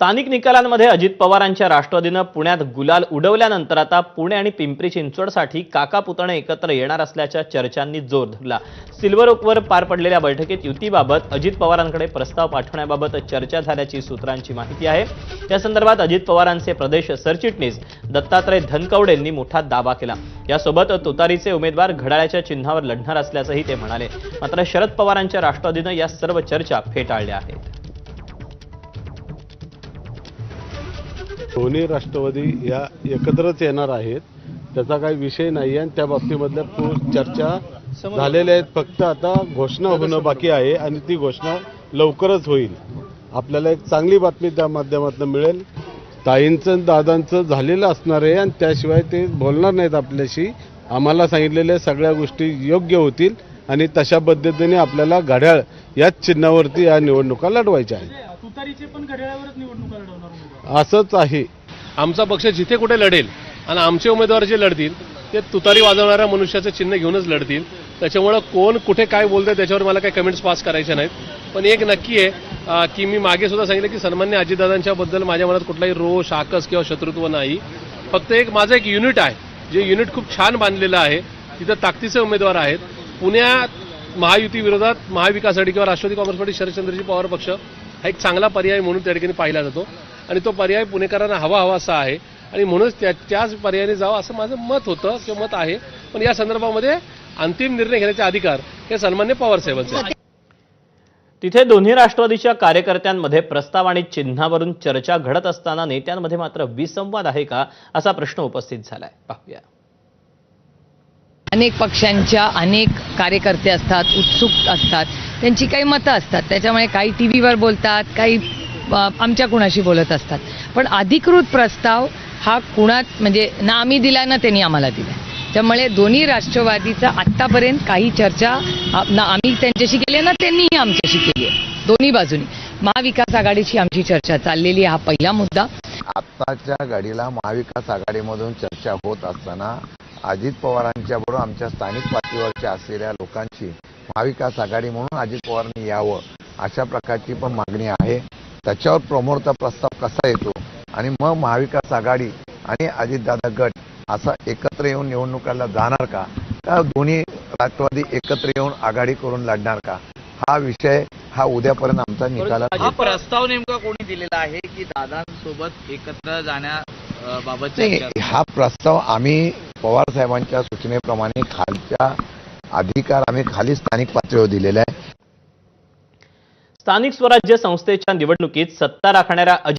स्थानिक निकालांमध्ये अजित पवारांच्या राष्ट्रवादीनं पुण्यात गुलाल उडवल्यानंतर आता पुणे आणि पिंपरी चिंचवडसाठी काका पुतणे एकत्र येणार असल्याच्या चर्चांनी जोर धरला. सिल्वर ओकवर पार पडलेल्या बैठकीत युतीबाबत अजित पवारांकडे प्रस्ताव पाठवण्याबाबत चर्चा झाल्याची सूत्रांची माहिती आहे. त्या संदर्भात अजित पवारांचे प्रदेश सरचिटणीस दत्तात्रय धनकवडेंनी मोठा दावा केला. यासोबत तुतारीचे उमेदवार घड्याळ्याच्या चिन्हावर लढणार असल्याचंही ते म्हणाले. मात्र शरद पवारांच्या राष्ट्रवादीनं या सर्व चर्चा फेटाळल्या आहेत. दोन्ही राष्ट्रवादी या एकत्रच येणार आहेत. त्याचा काही विषय नाही आहे आणि त्या बाबतीमधल्या पू- चर्चा झालेल्या आहेत. फक्त आता घोषणा होणं बाकी आहे आणि ती घोषणा लवकरच होईल. आपल्याला एक चांगली बातमी त्या माध्यमातून मिळेल. ताईंचं दादांचं झालेलं असणार आहे आणि त्याशिवाय ते बोलणार नाहीत आपल्याशी. आम्हाला सांगितलेल्या सगळ्या गोष्टी योग्य होतील आणि तशा पद्धतीने आपल्याला घड्याळ याच चिन्हावरती या निवडणुका लढवायच्या आहेत. असंच आहे. आमचा पक्ष जिथे कुठे लढेल आणि आमचे उमेदवार जे लढतील ते तुतारी वाजवणाऱ्या मनुष्याचं चिन्ह घेऊनच लढतील. त्याच्यामुळं कोण कुठे काय बोलतंय त्याच्यावर मला काही कमेंट्स पास करायचे नाहीत. पण एक नक्की आहे की मी मागे सुद्धा सांगितलं की सन्मान्य अजितदादांच्याबद्दल माझ्या मनात कुठलाही रोष आकस किंवा शत्रुत्व नाही. फक्त एक माझं एक युनिट आहे जे युनिट खूप छान बांधलेलं आहे. तिथं ताकदीचे उमेदवार आहेत. पुण्यात महायुती विरोधात महाविकास आघाडी किंवा राष्ट्रवादी काँग्रेस पार्टी शरदचंद्रजी पवार पक्ष हा एक चांगला पर्याय म्हणून त्या ठिकाणी पाहिला जातो. आणि तो पर्याय पुणेकरांना हवा हवा असा आहे. आणि म्हणूनच त्या त्याच पर्यायाने जावं असं माझं मत होतं किंवा मत आहे. पण या संदर्भामध्ये अंतिम निर्णय घेण्याचे अधिकार हे सन्मान्य पवार साहेबांचे आहेत. तिथे दोन्ही राष्ट्रवादीच्या कार्यकर्त्यांमध्ये प्रस्ताव आणि चिन्हावरून चर्चा घडत असताना नेत्यांमध्ये मात्र विसंवाद आहे का असा प्रश्न उपस्थित झालाय. पाहूया. अनेक पक्षांच्या अनेक कार्यकर्ते असतात उत्सुक असतात त्यांची काही मतं असतात. त्याच्यामुळे काही टी व्हीवर बोलतात काही आमच्या कुणाशी बोलत असतात. पण अधिकृत प्रस्ताव हा कुणात म्हणजे ना आम्ही दिला ना त्यांनी आम्हाला दिला. त्यामुळे दोन्ही राष्ट्रवादीचा आत्तापर्यंत काही चर्चा ना आम्ही त्यांच्याशी केली आहे ना त्यांनीही आमच्याशी केली आहे. दोन्ही बाजूनी. महाविकास आघाडीची आमची चर्चा चाललेली आहे हा पहिला मुद्दा. आत्ताच्या घडीला महाविकास आघाडीमधून चर्चा होत असताना अजित पवारांच्या बरोबर आमच्या स्थानिक पातळीवरच्या असलेल्या लोकांची महाविकास आघाडी म्हणून अजित पवारांनी यावं अशा प्रकारची पण मागणी आहे. त्याच्यावर प्रमोरचा प्रस्ताव कसा येतो? आणि मग महाविकास आघाडी आणि अजितदादा गट असा एकत्र येऊन निवडणुकाला जाणार का? का दोन्ही राष्ट्रवादी एकत्र येऊन आघाडी करून लढणार का? हा विषय हा उद्यापर्यंत आमचा निकालात हा प्रस्ताव नेमका कोणी दिलेला आहे की दादांसोबत एकत्र जाण्याबाबत हा प्रस्ताव आम्ही पवार साहेबांच्या सूचनेप्रमाणे खालच्या अधिकार आम्ही खाली स्थानिक पातळीवर दिलेला आहे. स्थानिक स्वराज्य संस्थेच्या निवडणुकीत सत्ता राखणाऱ्या अजित